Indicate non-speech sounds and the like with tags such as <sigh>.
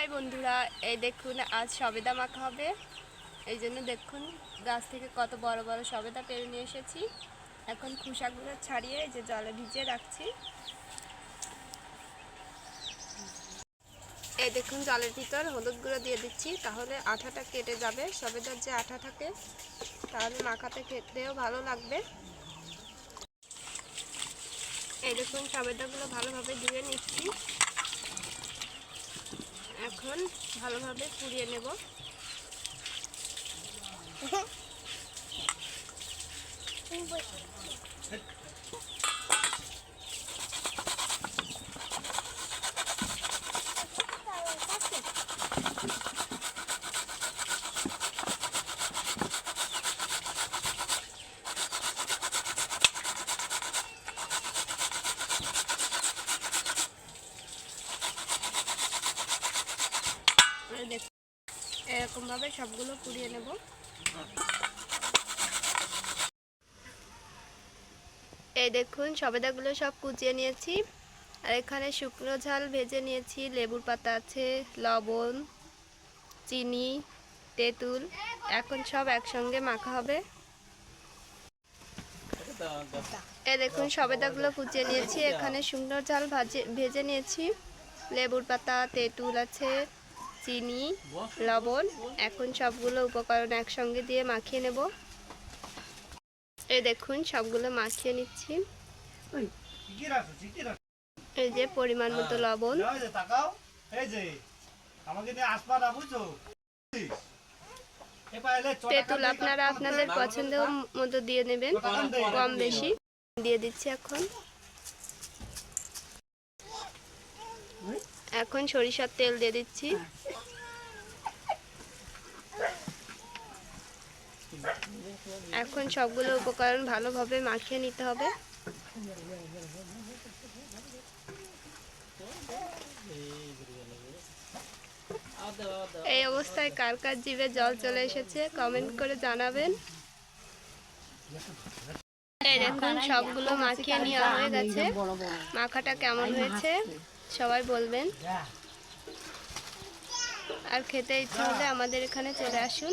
High বন্ধুরা, এই দেখুন, আজ সবেদা মাখা হবে। এই জন্য দেখুন, গাছ থেকে কত বড় বড় সবেদা পেরে নিয়ে এসেছি। এখন খোসাগুলো ছাড়িয়ে যে জলে ভিজিয়ে রাখছি। এই দেখুন, জলের ভিতর হলুদ গুঁড়ো দিয়ে দিচ্ছি, তাহলে আঠাটা কেটে যাবে। সবেদার যে আঠা থাকে, তাহলে মাখাতে খেতেও ভালো লাগবে। এই দেখুন, সবেদাগুলো ভালোভাবে ধুয়ে নিচ্ছি। এখন ভালোভাবে পুড়িয়ে নেব। <laughs> এই দেখুন এরকমভাবে সবগুলো পুড়িয়ে নেব। এই দেখুন, সবেদাগুলো সব কুচিয়ে নিয়েছি। আর এখানে শুকনো ঝাল ভেজে নিয়েছি। লেবুর পাতা আছে, লবণ, চিনি, তেঁতুল, এখন সব একসঙ্গে মাখা হবে। এই দেখুন, সবেদাগুলো কুচিয়ে নিয়েছি। এখানে শুকনো ঝাল ভাজে ভেজে নিয়েছি। লেবুর পাতা, তেঁতুল আছে চিনি লবণ এখন সবগুলো উপকরণ একসঙ্গে দিয়ে মাখিয়ে নেব। এই দেখুন সবগুলো মাখিয়ে নিচ্ছি। এই যে পরিমাণ মতো লবণ। এই যে তাকাও এই যে আমাকে নিয়ে আসবা না বুঝছ? এবার এলে চটা তেঁতুল আপনারা আপনাদের পছন্দ মতো দিয়ে নেবেন। কম বেশি। দিয়ে দিচ্ছি এখন। এখন সরিষার তেল দিয়ে দিচ্ছি। এখন সবগুলো উপকরণ ভালোভাবে মাখিয়ে নিতে হবে। এই অবস্থায় কার কার জিভে জল চলে এসেছে কমেন্ট করে জানাবেন। দেখুন, সবগুলো মাখিয়ে নেওয়া হয়ে গেছে। মাখাটা কেমন হয়েছে? সবাই বলবেন। আর খেতে ইচ্ছে হলে আমাদের এখানে চলে আসুন।